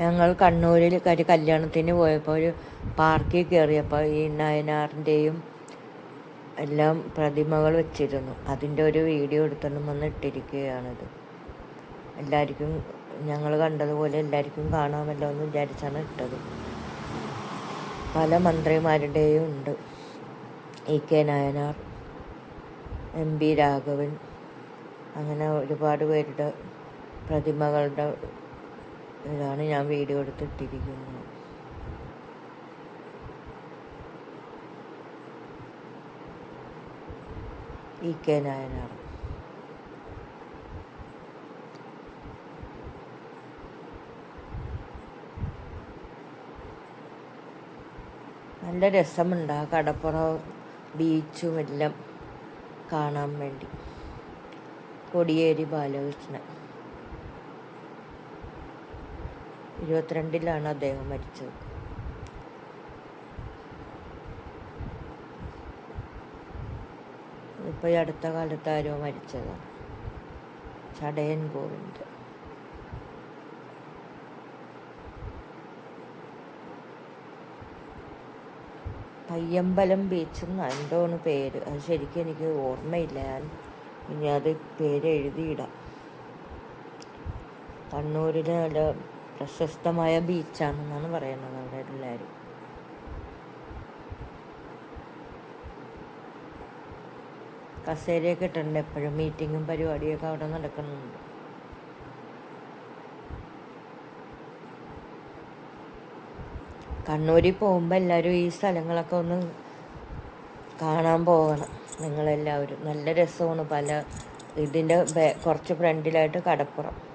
ഞങ്ങൾ കണ്ണൂരിൽ ഒരു കല്യാണത്തിന് പോയപ്പോൾ ഒരു പാർക്കിൽ കയറിയപ്പോൾ ഈ നയനാറിന്റെയും എല്ലാം പ്രതിമകൾ വെച്ചിരുന്നു. അതിന്റെ ഒരു വീഡിയോ എടുത്തോണ്ട് വന്ന് ഇട്ടിരിക്കുകയാണിത്. എല്ലാവർക്കും ഞങ്ങൾ കണ്ടതുപോലെ എല്ലാവർക്കും കാണാമല്ലോ എന്ന് വിചാരിച്ചാണ് ഇട്ടത്. പല മന്ത്രിമാരുടെയും ഉണ്ട്. E K Nayanar M P Raghavan അങ്ങനെ ഒരുപാട് പേരുടെ പ്രതിമകളുടെ ഇതാണ് ഞാൻ വീഡിയോ എടുത്തിട്ടിരിക്കുന്നത്. E K Nayanar. നല്ല രസമുണ്ട് ആ കടപ്പുറം ബീച്ചും എല്ലാം കാണാൻ വേണ്ടി. കൊടിയേരി ബാലകൃഷ്ണൻ. ഇരുപത്തിരണ്ടിലാണ് അദ്ദേഹം മരിച്ചത്. ഇപ്പോൾ ഈ അടുത്ത കാലത്ത് ആരോ മരിച്ചതാണ് ചടയൻ ഗോവിന്ദ്. പയ്യമ്പലം ബീച്ച് എന്ന് എന്തോന്ന് പേര്. അത് ശരിക്കും എനിക്ക് ഓർമ്മയില്ല. ഞാൻ ഇനി അത് പേര് എഴുതിയിടാം കണ്ണൂരിലെ പ്രശസ്തമായ ബീച്ചാണെന്നാണ് പറയുന്നത് അവിടെ എല്ലാവരും. കസേരയൊക്കെ ഇട്ടിട്ടുണ്ട്. എപ്പോഴും മീറ്റിങ്ങും പരിപാടിയൊക്കെ അവിടെ നടക്കുന്നുണ്ട്. കണ്ണൂരിൽ പോകുമ്പോൾ എല്ലാവരും ഈ സ്ഥലങ്ങളൊക്കെ ഒന്ന് കാണാൻ പോകണം. നിങ്ങളെല്ലാവരും. നല്ല രസമാണ് പല ഇതിന്റെ കുറച്ച് ഫ്രണ്ടിലായിട്ട് കടപ്പുറം.